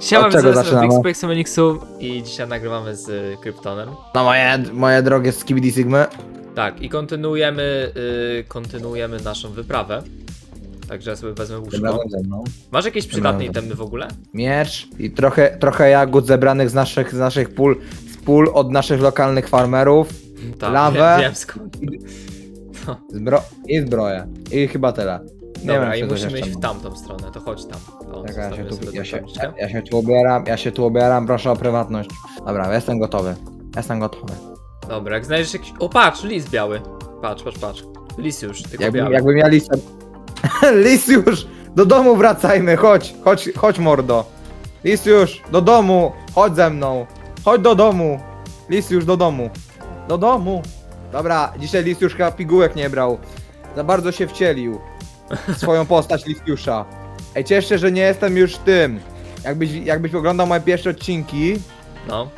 Siema, Od czego zaczynamy? Big Space Feniksu i dzisiaj nagrywamy z y, Kryptonem. No moje, moje drogie Skibidi Sigmy. Tak, i kontynuujemy, y, kontynuujemy naszą wyprawę. Także ja sobie wezmę łóżko. razem ze mną. Masz jakieś przydatne razem. itemy w ogóle? Miecz i trochę, trochę jagód zebranych z naszych, z naszych pól, z pól od naszych lokalnych farmerów. Tak, Lawę. Wiem, wiem skąd. Zbro i zbroję. I chyba tyle. Nie Dobra, wiem, i musimy jeszcze iść w mam. tamtą stronę, to chodź tam. O, Czekaj, ja się, tu, sobie ja, się, tabliczkę. ja się tu ubieram, ja się tu ubieram, proszę o prywatność. Dobra, jestem gotowy. Jestem gotowy. Dobra, jak znajdziesz jakiś... O, patrz, lis biały. Patrz, patrz, patrz. Lis już, tylko Jakby, biały. jakbym ja. Lis już! Do domu wracajmy, chodź, chodź, chodź mordo. Lis już, do domu, chodź ze mną. Chodź do domu. Lis już do domu. Do domu. Dobra, dzisiaj Lis już chyba pigułek nie brał. Za bardzo się wcielił. Swoją postać Lisiusza. Ej, cieszę że nie jestem już tym. Jakbyś, jakbyś oglądał moje pierwsze odcinki, No.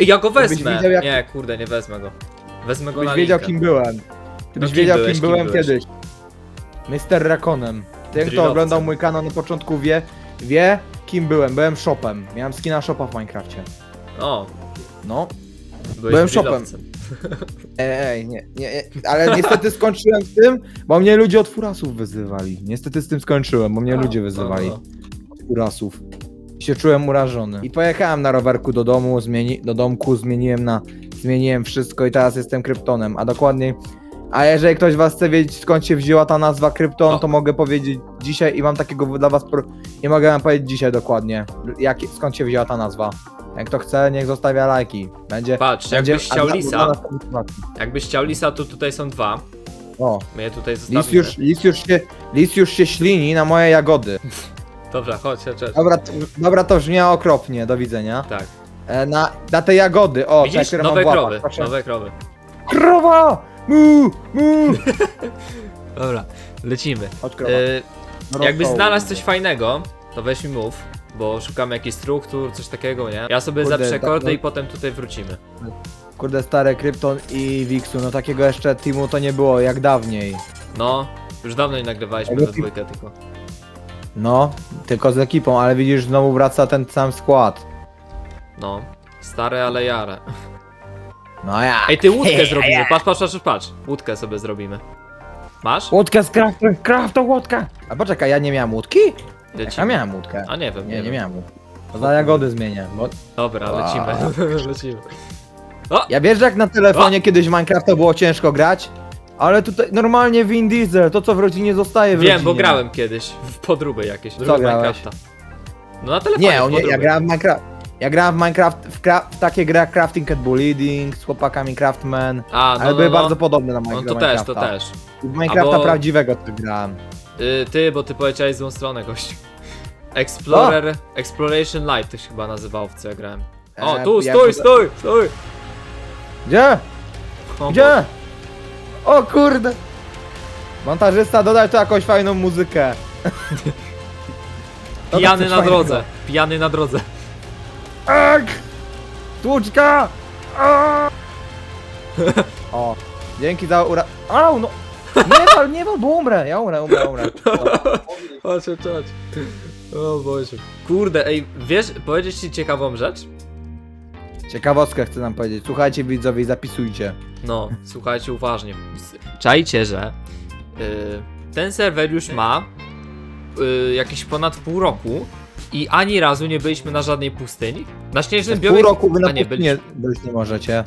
Ej, ja go wezmę! wiedział, jak- Nie, kurde, nie wezmę go. Wezmę go byś na wiedział linkę. kim byłem. Ty byś kim wiedział byłeś, kim kim byłem byłeś? kiedyś. Mr. Rakonem. Ten kto Drillowcem. oglądał mój kanał na początku wie, wie kim byłem. Byłem shopem. Miałem skina shopa w Minecrafcie. O, No. byłeś Byłem shopem. drillowcem. Ej, ej, nie, nie, nie, ale niestety skończyłem z tym, bo mnie ludzie od furasów wyzywali. Niestety z tym skończyłem, bo mnie ludzie no, wyzywali no. od furasów. Się czułem urażony. I pojechałem na rowerku do domu, zmieni do domku, zmieniłem na, zmieniłem wszystko i teraz jestem kryptonem, a dokładniej a jeżeli ktoś z was chce wiedzieć skąd się wzięła ta nazwa krypton, to mogę powiedzieć dzisiaj i mam takiego dla was pro... i mogę wam powiedzieć dzisiaj dokładnie, jak, skąd się wzięła ta nazwa. Jak kto chce, niech zostawia lajki. Będzie. Patrz, będzie jakbyś chciał lisa, jakbyś chciał lisa, to tutaj są dwa. O, My je tutaj zostawimy. lis już, lis, już się, lis już się ślini na moje jagody. Dobra, chodź, chodź, chodź. Dobra, to, dobra, to brzmiało okropnie, do widzenia. Tak. E, na, na te jagody, o, Widzisz? które Nowe mam w łapach, krowy, proszę. nowe krowy. Krowa! Mu, mu! Dobra, lecimy. Chodź krowa. Y, jakbyś znalazł coś fajnego, to weź mi mów, bo szukamy jakichś struktur, coś takiego, nie? Ja sobie Kurde, zapiszę tak, kordy no. i potem tutaj wrócimy. Kurde, stare Krypton i Wixu, no takiego jeszcze teamu to nie było jak dawniej. No, już dawno nie nagrywaliśmy Ale we ty- dwójkę tylko. No, tylko z ekipą, ale widzisz, znowu wraca ten sam skład. No, stare, ale jare. No ja. Ej, ty łódkę zrobimy, patrz, patrz, patrz, patrz. Łódkę sobie zrobimy. Masz? Łódkę z craftem, craftem łódkę! A poczekaj, ja nie miałem łódki? Ja Lecimy. miałem łódkę. A nie wiem, Nie, nie wiem. miałem łódki. To za jagody zmienię, bo... Dobra, lecimy, lecimy. Ja wiesz, jak na telefonie kiedyś Minecrafta było ciężko grać? Ale tutaj normalnie Vin Diesel, to co w rodzinie zostaje w Wiem, rodzinie. bo grałem kiedyś w podróby jakieś. Grałeś? Minecrafta. No na telefonie Nie, w on nie, ja grałem w Minecraft. Ja grałem w Minecraft, w, cra- w takie gry jak Crafting at Bulleading z chłopakami Craftman, A, no, ale no, były no. bardzo podobne na No Minecraft. to też, to też. W Minecrafta Albo- prawdziwego też grałem. Y, ty, bo ty poleciałeś złą stronę, gościu. Explorer, Exploration Light to się chyba nazywało w co ja grałem. O, E, tu, ja- stój, stój, stój! Gdzie? O, Gdzie? O kurde! Montażysta, dodaj tu jakąś fajną muzykę. Pijany coś na fajnego. drodze, pijany na drodze. Ek! Tłuczka! A! O, dzięki za ura... Au, no! Nie wal, nie wal, bo umrę, ja umrę, umrę, umrę. Chodź, chodź, chodź. O Boże. Kurde, ej, wiesz, powiedzieć ci ciekawą rzecz? Ciekawostkę chcę nam powiedzieć. Słuchajcie widzowie i zapisujcie. No, słuchajcie uważnie. Czajcie, że y, ten serwer już ma y, jakieś ponad pół roku i ani razu nie byliśmy na żadnej pustyni. Na śnieżnym Pół biomie... roku wy na A nie, być nie możecie.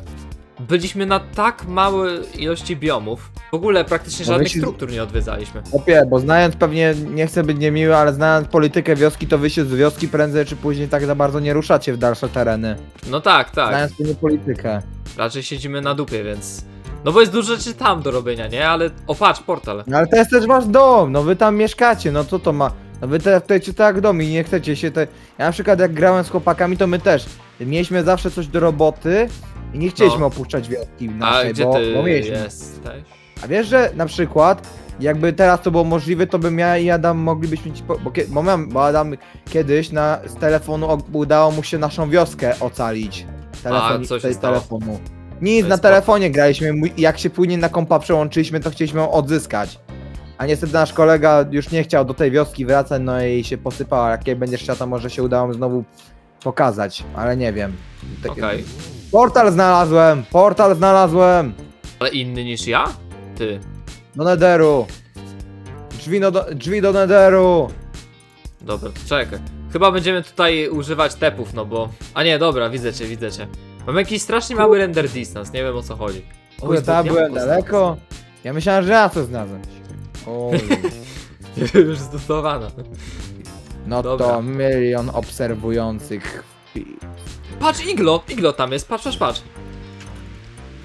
Byliśmy na tak małej ilości biomów. W ogóle praktycznie Bo żadnych wy się- struktur nie odwiedzaliśmy. Opie, bo znając pewnie, nie chcę być niemiły, ale znając politykę wioski, to wy się z wioski prędzej czy później tak za bardzo nie ruszacie w dalsze tereny. No tak, tak. Znając pewnie politykę. Raczej siedzimy na dupie, więc... No bo jest dużo rzeczy tam do robienia, nie? Ale... O, patrz, portal. No ale to jest też wasz dom, no wy tam mieszkacie, no co to ma? No wy te, chcecie tak jak dom i nie chcecie się te... Ja na przykład jak grałem z chłopakami, to my też mieliśmy zawsze coś do roboty i nie chcieliśmy No. opuszczać wioski A naszej, gdzie bo, ty bo mieliśmy. jesteś? A wiesz, że na przykład, jakby teraz to było możliwe, to bym ja i Adam moglibyśmy ci. Po, bo, kie- bo, mam, bo Adam kiedyś na, z telefonu o- udało mu się naszą wioskę ocalić. Telefon, co się tej stało? telefonu. Nic, To na jest telefonie graliśmy. mój- Jak się później na kompa przełączyliśmy, to chcieliśmy ją odzyskać. A niestety nasz kolega już nie chciał do tej wioski wracać, no i się posypała. Jak jej będziesz chciał, to może się udało mu znowu pokazać, ale nie wiem. Tak- Okej. Portal znalazłem! Portal znalazłem! Ale inny niż ja? Ty. Do Nederu! Drzwi, no do, drzwi do Nederu! Dobra, to czekaj. Chyba będziemy tutaj używać tepów, no bo... A nie, dobra, widzę cię, widzę cię. Mam jakiś strasznie mały render distance, nie wiem o co chodzi. Kurde, tam byłem daleko. Ja myślałem, że ja to znalazłem. Oj. Już zdotowana. No Dobra. to milion obserwujących. Patrz, iglo! Iglo tam jest, patrz, patrz, patrz.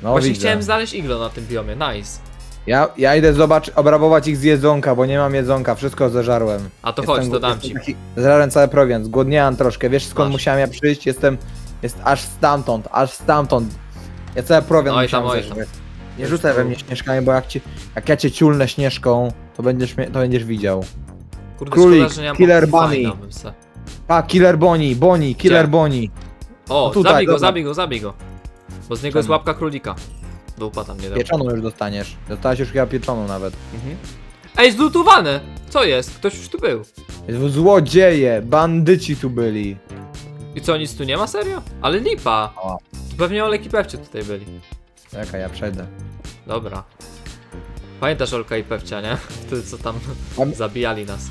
No Właśnie widzę. chciałem znaleźć iglo na tym biomie, nice. Ja, ja idę zobaczyć, obrabować ich z jedzonka, bo nie mam jedzonka, wszystko zeżarłem. A to chodź, to dam ci. taki- Zeżarłem cały prowiant, zgłodniałem troszkę. Wiesz skąd Masz. musiałem ja przyjść? Jestem, jest aż stamtąd, aż stamtąd. Ja cały prowiant Oj tam, musiałem oj tam. zeżreć. Nie rzucaj we mnie śnieżkami, bo jak, ci, jak ja cię ciulnę śnieżką, to będziesz, mnie, to będziesz widział. Kurde, Królik, szkoda, że nie mam killer bunny. bym se- A, killer Bonnie, Bonnie, killer Gdzie? Bonnie. O, No tutaj, zabij go, dobra. zabij go, zabij go. Bo z niego jest Czemu? łapka królika. Dupa tam nie. Pieczoną już dostaniesz. Dostałeś już chyba pieczoną nawet. Mhm. Ej, zlutowane! Co jest? Ktoś już tu był. Złodzieje, bandyci tu byli. I co, nic tu nie ma, serio? Ale lipa! O. To pewnie Olek i Pewcie tutaj byli. Czekaj, ja przejdę. Dobra. Pamiętasz Olka i Pewcia, nie? Wtedy co tam Pam- zabijali nas.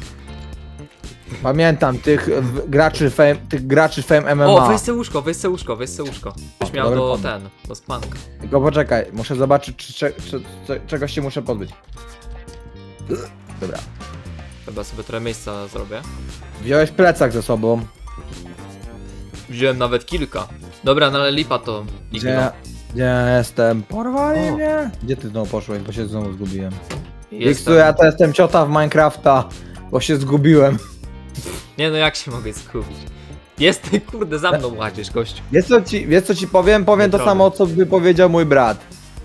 Pamiętam tych w, graczy fame, tych graczy fame MMA. O, weź se łóżko, weź se łóżko, weź se łóżko. Byś miał dobry do pomysł. ten, do spanka. Tylko poczekaj, muszę zobaczyć, czy, czy, czy, czy czegoś się muszę pozbyć. Dobra. Chyba sobie trochę miejsca zrobię. Wziąłeś plecak ze sobą. Wziąłem nawet kilka. Dobra, no ale lipa to Gdzie, igno. gdzie jestem? Porwali O. mnie. Gdzie ty znowu poszłeś, bo się znowu zgubiłem. Wiksu, Jestem... ja to jestem ciota w Minecrafta, bo się zgubiłem. Nie no, jak się mogę skupić? Jest, kurde, za mną łazisz, gościu. Wiesz co ci, wiesz co ci powiem? Powiem to samo, co by powiedział mój brat.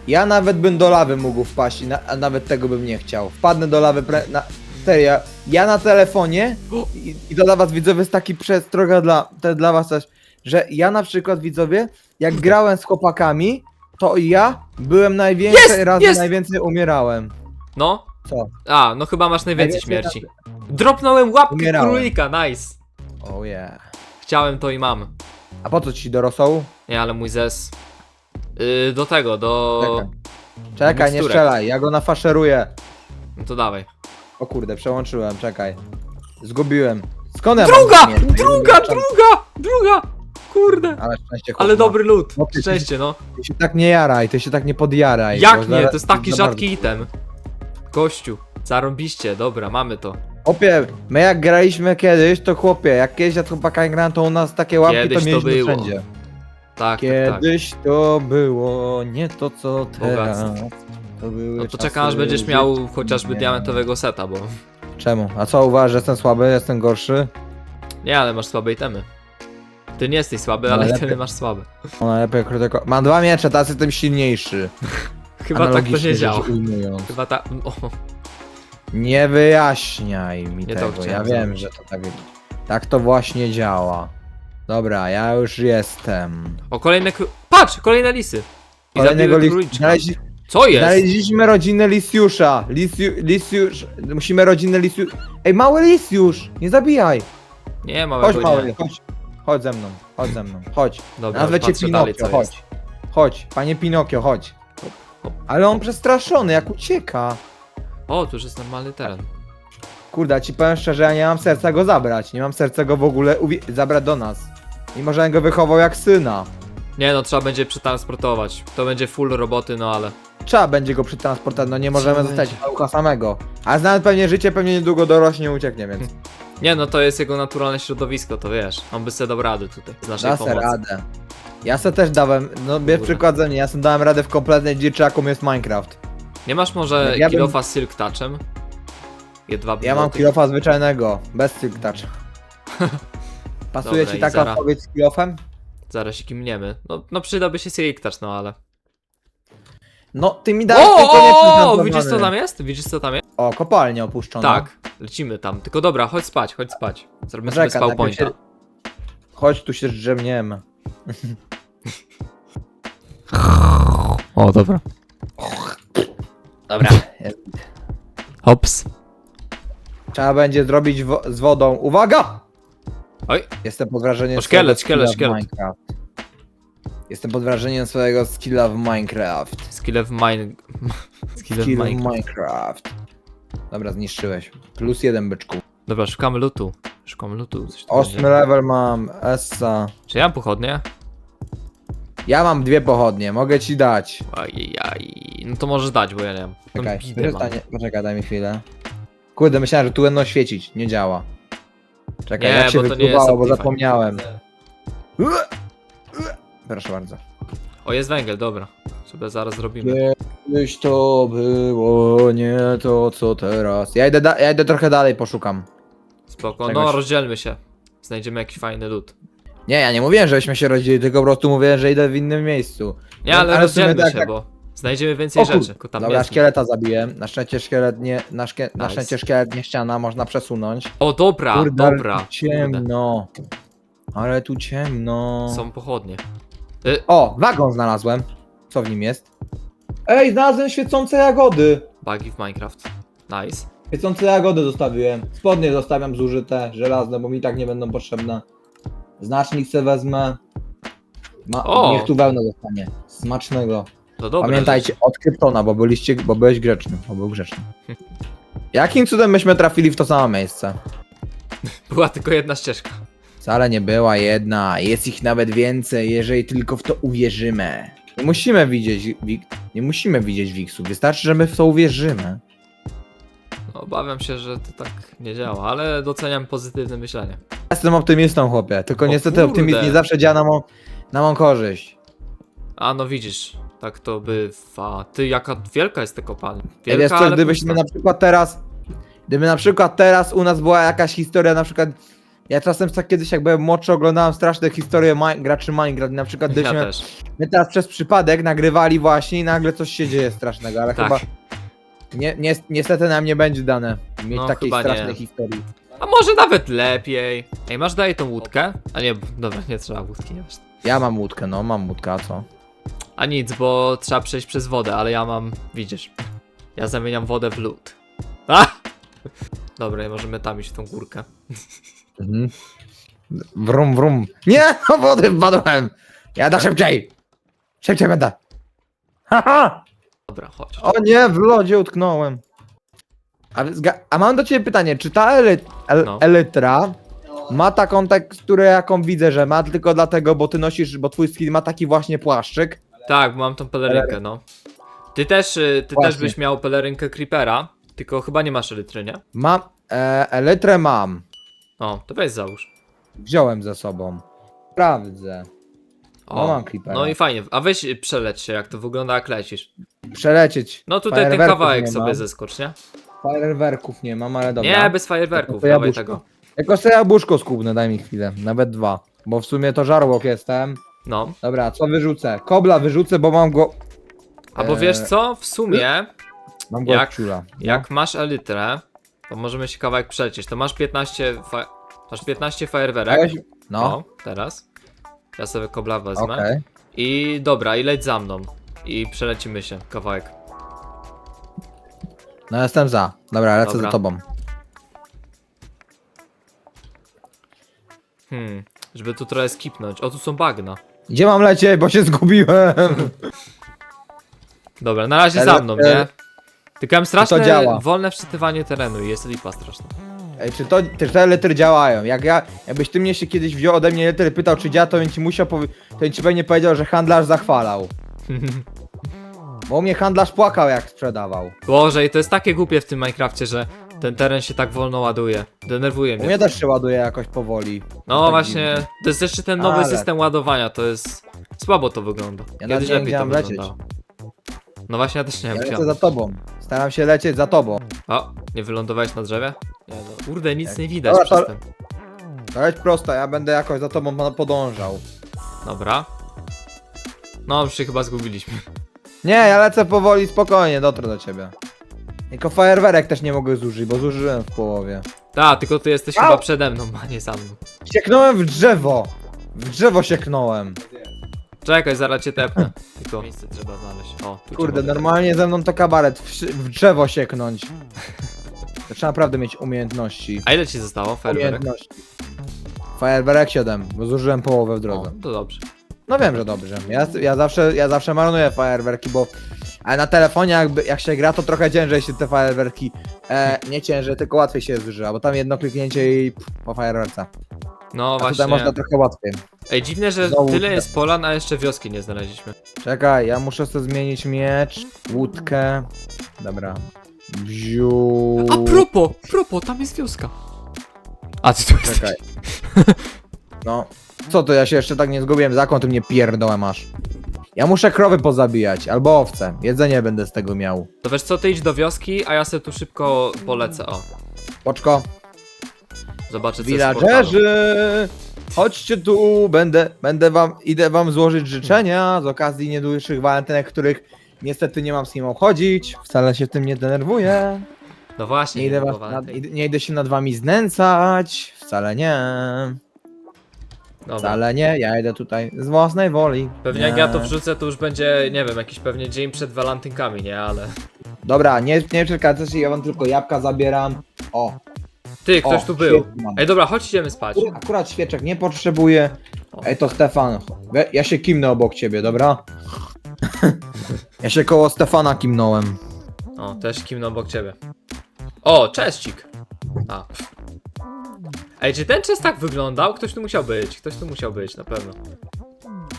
Ja nawet bym do lawy mógł wpaść, i na, a nawet tego bym nie chciał. Wpadnę do lawy, pre, na, serio, ja na telefonie i, i to dla was widzowie jest taki przestroga dla, to dla was też, że ja na przykład widzowie, jak grałem z chłopakami, to ja byłem najwięcej Jest, razy, jest! najwięcej umierałem. No? Co? A, no chyba masz najwięcej Najwięcej śmierci. Dropnąłem łapkę Umierałem. królika, nice. Oh yeah. Chciałem to i mam. A po co ci do rosołu? Nie, ale mój zes. Yy, do tego, do. Czekaj. Czekaj, nie miksturek. strzelaj, ja go nafaszeruję. No to dawaj. O kurde, przełączyłem, czekaj. Zgubiłem. Skąd ja Druga! zmienić? Druga, druga! Druga! Kurde! Ale szczęście Ale chłop ma. dobry lód. No ty- Szczęście, no. Ty się tak nie jaraj, ty się tak nie podjaraj. bo Jak nie? zaraz- To jest taki za rzadki item. Gościu. Zarąbiście, dobra, mamy to. Chłopie, my jak graliśmy kiedyś, to chłopie, jak kiedyś ja z chłopakami grałem, to u nas takie łapki Kiedyś to to mieliśmy było. wszędzie. Tak, tak, tak. Kiedyś to było nie to co teraz. Bogactwo. To były No to czekam aż będziesz miał życia. chociażby diamentowego seta, bo... Czemu? A co uważasz, że jestem słaby, jestem gorszy? Nie, ale masz słabe itemy. Ty nie jesteś słaby, No, ale lepiej. itemy masz słabe. O, najlepiej krytyko. Mam dwa miecze, teraz jestem silniejszy. Chyba tak to Analogicznie rzecz działa. ujmując. Chyba tak... O, Nie wyjaśniaj mi Nie to tego, ja chciałem wiem, zrobić. że to tak, tak to właśnie działa. Dobra, ja już jestem. o kolejne. Patrz! Kolejne lisy! I Kolejnego zabiły lis... króliczka. Znaleźli... Co jest? Znaleźliśmy rodzinę Lisjusza. Lisju... Lisjusz... Musimy rodzinę Lisjusz... Ej, mały Lisjusz! Nie zabijaj! Nie, Chodź małego mały, nie. chodź. Chodź ze mną, chodź ze mną, chodź. Dobra, Nazwę cię patrzę dalej, Pinokio, co chodź. jest. Chodź, panie Pinokio, chodź. Ale on przestraszony, jak ucieka. O, tu już jest normalny teren. Kurde, ja ci powiem szczerze, ja nie mam serca go zabrać. Nie mam serca go w ogóle uwi- zabrać do nas. Mimo, że go wychował jak syna. Nie no, trzeba będzie przetransportować. To będzie full roboty, no ale... Trzeba będzie go przetransportować, no nie możemy Trzeba zostawić będzie. Małka samego. A znając pewnie życie, pewnie niedługo dorośnie ucieknie, więc Nie no, to jest jego naturalne środowisko, to wiesz. On by sobie dał radę tutaj, z naszej da se pomocy. radę. Ja se też dałem, no bierz Kurde. przykład ze mnie, ja sobie dałem radę w kompletnej dziczy, jaką jest Minecraft. Nie masz może Ja bym- kilofa z Silk Touchem? Jedwabny Ja mam kilofa zwyczajnego, bez silk touch. Pasuje Dobra, ci taka zara- odpowiedź z kilofem? Zaraz się kimniemy. No, no przydałby się Silk Touch, no ale... No, ty mi O, dałeś o, o, nieprzyzwolony. widzisz co tam jest? Widzisz co tam jest? O, kopalnia opuszczona. Tak, lecimy tam. Tylko dobra, chodź spać, chodź spać. Zrobimy sobie Czekaj, spawn najpierw pointa. się- Chodź, tu się drzemniemy. O, dobra. Dobra. Hops. Trzeba będzie zrobić wo z wodą. Uwaga! Oj, Jestem pod wrażeniem O, szkielet, swojego szkielet, skilla w szkielet. Minecraft. Jestem pod wrażeniem swojego skilla w Minecraft. skille w mine... skille w Skill w mine... Minecraft. Dobra, zniszczyłeś. Plus jeden byczku. Dobra, szukamy lutu. Szukamy lutu. Coś tu Ósmy będzie. level mam. Essa. Czy ja mam pochodnie? Ja mam dwie pochodnie, mogę ci dać. Ajajaj. No to możesz dać, bo ja nie mam. No, Czekaj, bidę mam. przestanie. Poczekaj, daj mi chwilę. Kurde, myślałem, że tu będą świecić. Nie działa. Czekaj, jak się wykluwało, bo Optifine. zapomniałem. Proszę bardzo. O, jest węgiel, dobra. Sobie zaraz zrobimy. Kiedyś to było nie to, co teraz. Ja idę, da- ja idę trochę dalej, poszukam. Spoko. Czegoś. No, rozdzielmy się. Znajdziemy jakiś fajny lód. Nie, ja nie mówiłem, żebyśmy się rozdzielili, tylko po prostu mówiłem, że idę w innym miejscu. Nie, No, ale, ale w sumie rozdzielmy tak, się, bo znajdziemy więcej O kur- rzeczy. Tylko tam Dobra, jest- szkieleta zabiłem. Na szczęście szkielet nie, na, szkie, na Nice. szkielet nie ściana, można przesunąć. O, dobra, Kurde, ale dobra. tu ciemno. Ale tu ciemno. Są pochodnie. Y, O, wagon znalazłem. Co w nim jest? Ej, znalazłem świecące jagody. bugi w Minecraft. Nice. Świecące jagody zostawiłem. Spodnie zostawiam zużyte, żelazne, bo mi tak nie będą potrzebne. Znacznik se wezmę. Ma, O! Niech tu wełnę zostanie. Smacznego. To dobra. Pamiętajcie, od Kryptona, bo byliście, bo byłeś grzeczny, bo był grzeczny. Jakim cudem myśmy trafili w to samo miejsce? Była tylko jedna ścieżka. Wcale nie była jedna, jest ich nawet więcej, jeżeli tylko w to uwierzymy. Nie musimy widzieć, Wik- nie musimy widzieć Wiksów, wystarczy, że my w to uwierzymy. Obawiam się, że to tak nie działa, ale doceniam pozytywne myślenie. Jestem optymistą, chłopie, tylko O niestety kurde. optymizm nie zawsze działa na mą, na mą korzyść. A no widzisz, tak to bywa. Ty, jaka wielka jest ta kopalnia. Ja Wielka, wiesz co, ale gdybyśmy pusta. na przykład teraz, gdyby na przykład teraz u nas była jakaś historia, na przykład, ja czasem tak kiedyś jak byłem młodszy oglądałem straszne historie mi- graczy Minecraft, na przykład Ja gdybyśmy, też. my teraz przez przypadek nagrywali właśnie i nagle coś się dzieje strasznego, ale Tak. chyba nie, nie, niestety nam nie będzie dane mieć No, takiej chyba strasznej nie. historii. A może nawet lepiej. Ej, masz dalej tą łódkę? A nie, dobra, nie trzeba łódki, nie masz. Ja mam łódkę, no mam łódkę, a co? A nic, bo trzeba przejść przez wodę, ale ja mam, widzisz, ja zamieniam wodę w lód. A! Dobra, i możemy tam iść w tą górkę. Mhm. Wrum, wrum. Nie, do wody wpadłem! Jadę szybciej! Szybciej będę! Haha! Dobra, chodź. O nie, w lodzie utknąłem. A, zga- a mam do ciebie pytanie, czy ta ely el No. elytra ma taką teksturę, jaką widzę, że ma, tylko dlatego, bo ty nosisz, bo twój skin ma taki właśnie płaszczyk? Tak, mam tą pelerynkę, no. Ty też, y, ty Właśnie. też byś miał pelerynkę Creepera, tylko chyba nie masz elitry, nie? Mam, e, elytrę mam. O, to weź załóż. Wziąłem ze sobą. Sprawdzę. O, No, mam Creepera. No i fajnie, a weź y, przeleć się, jak to wygląda, jak lecisz. Przelecieć. No tutaj ten Fajerwerków kawałek nie sobie mam. zeskocz, nie? Fajerwerków nie mam, ale dobra. Nie, bez fajerwerków, To dawaj jabłuszko. tego. Jako sobie jabłuszko skubnę, daj mi chwilę. Nawet dwa. Bo w sumie to żarłok jestem. No. Dobra, co wyrzucę? Kobla wyrzucę, bo mam go... Albo Eee. wiesz co, w sumie, Mam go Jak? jak? ciula. jak masz elitrę, to możemy się kawałek przelecieć. To masz 15 fa... Masz 15 fajerwerek. Weź- No, O, teraz. Ja sobie kobla wezmę. okej. I dobra, i leć za mną. I przelecimy się kawałek. No jestem za. Dobra, lecę Dobra. za tobą. Hmm, żeby tu trochę skipnąć. O, tu są bagna. Gdzie mam lecieć, bo się zgubiłem? Dobra, na razie za mną, nie? Tylko mam straszne, działa. wolne wczytywanie terenu i jest lipa straszna. Ej, czy to, czy te litry działają? Jak ja, jakbyś ty mnie się kiedyś wziął ode mnie litry pytał, czy działa, to bym ci musiał powie- to bym ci pewnie powiedział, że handlarz zachwalał. Bo u mnie handlarz płakał, jak sprzedawał. Boże, i to jest takie głupie w tym Minecrafcie, że ten teren się tak wolno ładuje. Denerwuje U mnie. mnie też się ładuje jakoś powoli. No tak właśnie, dziwnie. to jest jeszcze ten nowy Ale- system ładowania, to jest... Słabo to wygląda. Ja nawet Kiedyś nie lepiej to lecieć. wyglądało. No właśnie, ja też nie Ja wiem, lecę za tobą. Staram się lecieć za tobą. O, nie wylądowałeś na drzewie? Nie no, kurde, nic Tak. nie widać Dobra, przez to- ten. To leć prosto, ja będę jakoś za tobą podążał. Dobra. No, już się chyba zgubiliśmy. Nie, ja lecę powoli, spokojnie, dotrę do ciebie. Tylko fajerwerek też nie mogę zużyć, bo zużyłem w połowie. Ta, tylko ty jesteś Au! chyba przede mną, a nie za mną. Sieknąłem w drzewo! W drzewo sieknąłem. Czekaj, zaraz cię tepnę. Tylko miejsce trzeba znaleźć. O, tu Kurde, trzeba- normalnie ze mną to kabaret, w, w drzewo sieknąć. To trzeba naprawdę mieć umiejętności. A ile ci zostało, fajerwerek? Umiejętności. Fajerwerek 7, bo zużyłem połowę w O, drodze. to dobrze. No wiem, że dobrze. Ja, ja, zawsze, ja zawsze marnuję fajerwerki, bo ale na telefonie jakby, jak się gra, to trochę ciężej się te fajerwerki, e, nie ciężej, tylko łatwiej się zużywa, bo tam jedno kliknięcie i pff, po fajerwerce. No A właśnie. tutaj można trochę łatwiej. Ej, dziwne, że Znowu tyle te- jest polan, a jeszcze wioski nie znaleźliśmy. Czekaj, ja muszę sobie zmienić miecz, łódkę. Dobra. Bziu. A propos, propos, tam jest wioska. A ty tu. Czekaj. No. Co to, ja się jeszcze tak nie zgubiłem, za jaką ty mnie pierdołę masz? Ja muszę krowy pozabijać, albo owce. Jedzenie będę z tego miał. To wiesz co, ty idź do wioski, a ja sobie tu szybko polecę, o. Poczko. Zobaczę co jest w portalu. Villagerzy! Chodźcie tu, będę, będę wam, idę wam złożyć życzenia z okazji niedłuższych walentynek, których niestety nie mam z kim obchodzić. Wcale się tym nie denerwuję. No właśnie, Nie idę, was, Valentine. nie idę się nad wami znęcać. Wcale nie. Dobra. Wcale nie, ja idę tutaj z własnej woli. Pewnie nie. jak ja to wrzucę, to już będzie, nie wiem, jakiś pewnie dzień przed walentynkami, nie? Ale... Dobra, nie, nie przeszkadzajcie, ja wam tylko jabłka zabieram. O, Ty, ktoś o, tu był. świetnie mam. Ej, dobra, chodź idziemy spać. Akurat- Akurat świeczek nie potrzebuję. Ej, to Stefan, we- ja się kimnę obok ciebie, dobra? ja się koło Stefana kimnąłem. O, też kimno obok ciebie. O, cześcik. A. Ej, czy ten czas tak wyglądał? Ktoś tu musiał być, ktoś tu musiał być, na pewno.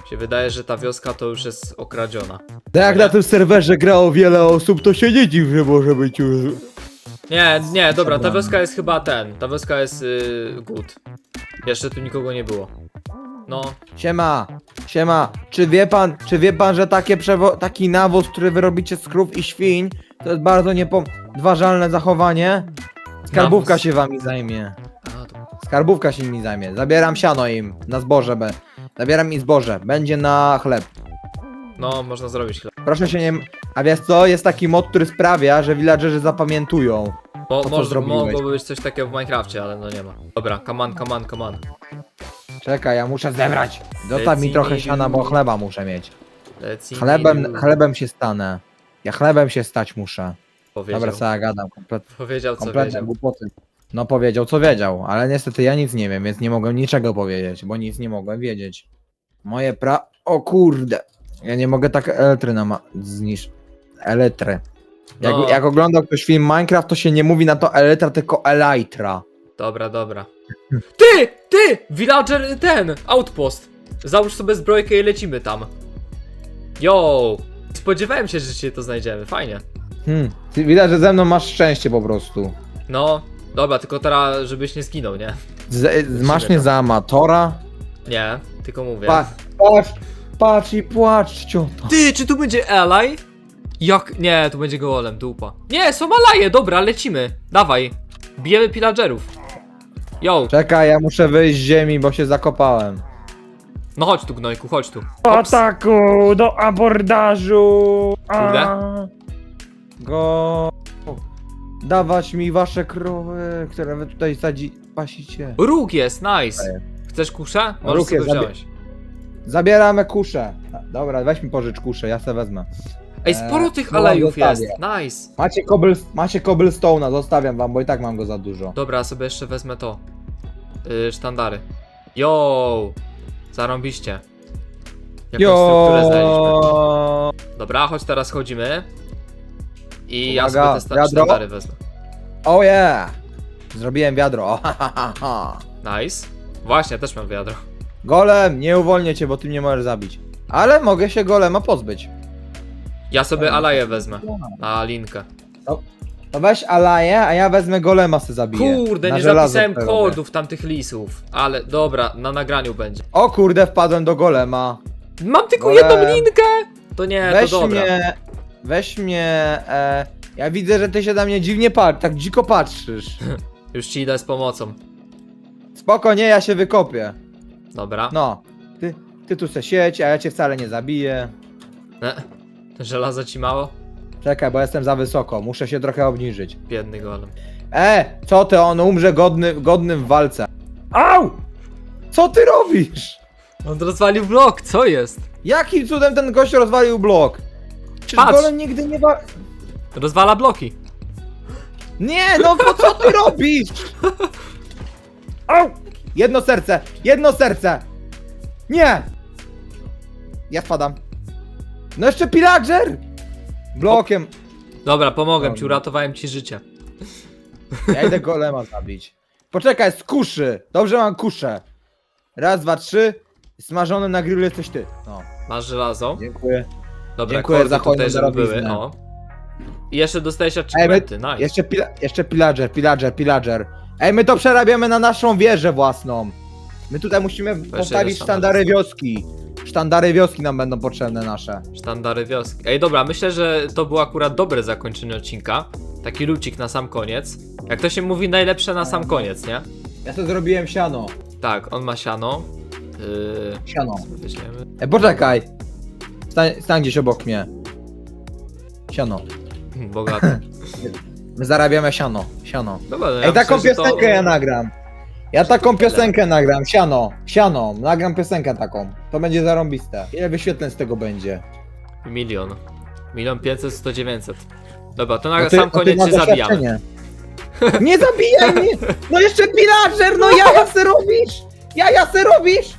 Mi się wydaje, że ta wioska to już jest okradziona. Tak jak na tym serwerze grało wiele osób, to się nie dziw, że może być już... Nie, nie, dobra, ta wioska jest chyba ten. Ta wioska jest yy, good. Jeszcze tu nikogo nie było. No, Siema, siema, czy wie pan, czy wie pan, że takie przewo- taki nawóz, który wy robicie z krów i świń, to jest bardzo niepodważalne zachowanie? Skarbówka Nawóz. się wami zajmie. A, to... Skarbówka się nimi zajmie. Zabieram siano im na zboże, be. Zabieram im zboże. Będzie na chleb. no można zrobić chleb. Proszę się nie... A wiesz co? Jest taki mod, który sprawia, że villagerzy zapamiętują. Mo, co może, zrobiłeś? mogłoby być coś takiego w Minecrafcie, ale no nie ma. Dobra, come on, come on, come on. Czekaj, ja muszę zebrać. Zostaw mi trochę siana, bo chleba muszę mieć. Chlebem, chlebem się stanę. Ja chlebem się stać muszę. Powiedział, Dobra, co ja gadam. Komplet, powiedział co kompletne wiedział. głupoty. No powiedział, co wiedział, ale niestety ja nic nie wiem, więc nie mogłem niczego powiedzieć, bo nic nie mogłem wiedzieć. Moje pra... O kurde. Ja nie mogę tak elektry nama... zniszczyć. Elektry. Jak, No. jak oglądał ktoś film Minecraft, to się nie mówi na to elytra, tylko elytra. Dobra, dobra. Ty! Ty! Villager ten! Outpost! Załóż sobie zbrojkę i lecimy tam. Yo! Spodziewałem się, że dzisiaj to znajdziemy, fajnie. Hmm. Ty Widać, że ze mną masz szczęście po prostu. No, dobra, tylko teraz, żebyś nie zginął, nie? Z, z, masz mnie za amatora? Nie, tylko mówię. Patrz, patrz, patrz i płacz, cioto. Ty, czy tu będzie Ally? Jak? Nie, tu będzie golem, dupa. Nie, są Alaje, dobra, lecimy. Dawaj. Bijemy pillagerów. Yo, Czekaj, ja muszę wyjść z ziemi, bo się zakopałem. no chodź tu, gnojku, chodź tu. Ops. Ataku do abordażu! A. Kurde. Go. Dawać mi wasze krowy, które wy tutaj sadzi... pasicie. Róg jest, nice. Chcesz kuszę? Możesz Róg sobie jest, zabie- wziąć. Zabieramy kuszę. Dobra, weź mi pożycz kuszę, ja se wezmę. Ej, sporo Eee, tych no, alejów jest. zostawię. Nice. Macie, cobble, macie cobblestone'a, zostawiam wam, bo i tak mam go za dużo. Dobra, sobie jeszcze wezmę to. Yy, sztandary. Yo! Zarąbiście. Jakąś strukturę znaleźliśmy. Dobra, chodź teraz chodzimy. I ja Uwaga, sobie te sta- wiadro. sztandary wezmę. Oh yeah! Zrobiłem wiadro. O, ha, ha, ha, ha. Nice. Właśnie, ja też mam wiadro. Golem, nie uwolnię cię, bo ty mnie możesz zabić. Ale mogę się golema pozbyć. Ja sobie alaję wezmę. Na linkę. To weź alaję, a ja wezmę golema se zabiję. Kurde, Na nie żelazo zapisałem przerobię. kodów tamtych lisów. Ale dobra, na nagraniu będzie. O kurde, wpadłem do golema. Mam tylko Golem. jedną linkę! To nie, weź to dobra. mnie, weź mnie, e, ja widzę, że ty się na mnie dziwnie patrz, tak dziko patrzysz. Już ci idę z pomocą. Spoko, nie, ja się wykopię. Dobra. No, ty, ty tu se sieć, a ja cię wcale nie zabiję. Ne. Żelazo ci mało? Czekaj, bo jestem za wysoko, muszę się trochę obniżyć. Biedny golem. E, co ty, on umrze godny, godnym w walce. Au! Co ty robisz? On rozwalił blok, co jest? Jakim cudem ten gość rozwalił blok? Czyż Patrz. golem nigdy nie wa... Rozwala bloki. Nie, no po co ty robisz? Au! Jedno serce, jedno serce! Nie! Ja spadam. No jeszcze pillager! Blokiem. Dobra, pomogłem ci, uratowałem ci życie. Ja idę golema zabić. Poczekaj, z kuszy. Dobrze mam kuszę. Raz, dwa, trzy. Smażony na grillu jesteś ty. No, Masz żelazo. dziękuję. Dobra, Dziękuję kordy za hojną tutaj, żeby były. O. I jeszcze dostajesz Ej, my, achievementy, nice. jeszcze, pila, jeszcze pillager, pillager, pillager. Ej, my to przerabiamy na naszą wieżę własną. My tutaj musimy postawić sztandary wioski. Sztandary wioski nam będą potrzebne nasze. Sztandary wioski. Ej, dobra, myślę, że to było akurat dobre zakończenie odcinka. Taki lucik na sam koniec. Jak to się mówi, najlepsze na sam koniec, nie? Ja sobie zrobiłem siano. Tak, on ma siano. Yy, Siano. Ej, poczekaj. Stań, stań gdzieś obok mnie. Siano. Bogaty. My zarabiamy siano. Siano. Dobra, no ja Ej, taką myślę, że to- piosenkę ja nagram. Ja taką piosenkę nagram. Siano. Siano. Nagram piosenkę taką. To będzie zarąbiste. Ile wyświetleń z tego będzie? Milion. Milion pięćset, sto dziewięćset. Dobra, to na No ty- sam no ty koniec masz się zabijamy. doświadczenie. Nie zabijaj mnie! No jeszcze pillager! No ja se robisz! Ja ja se robisz!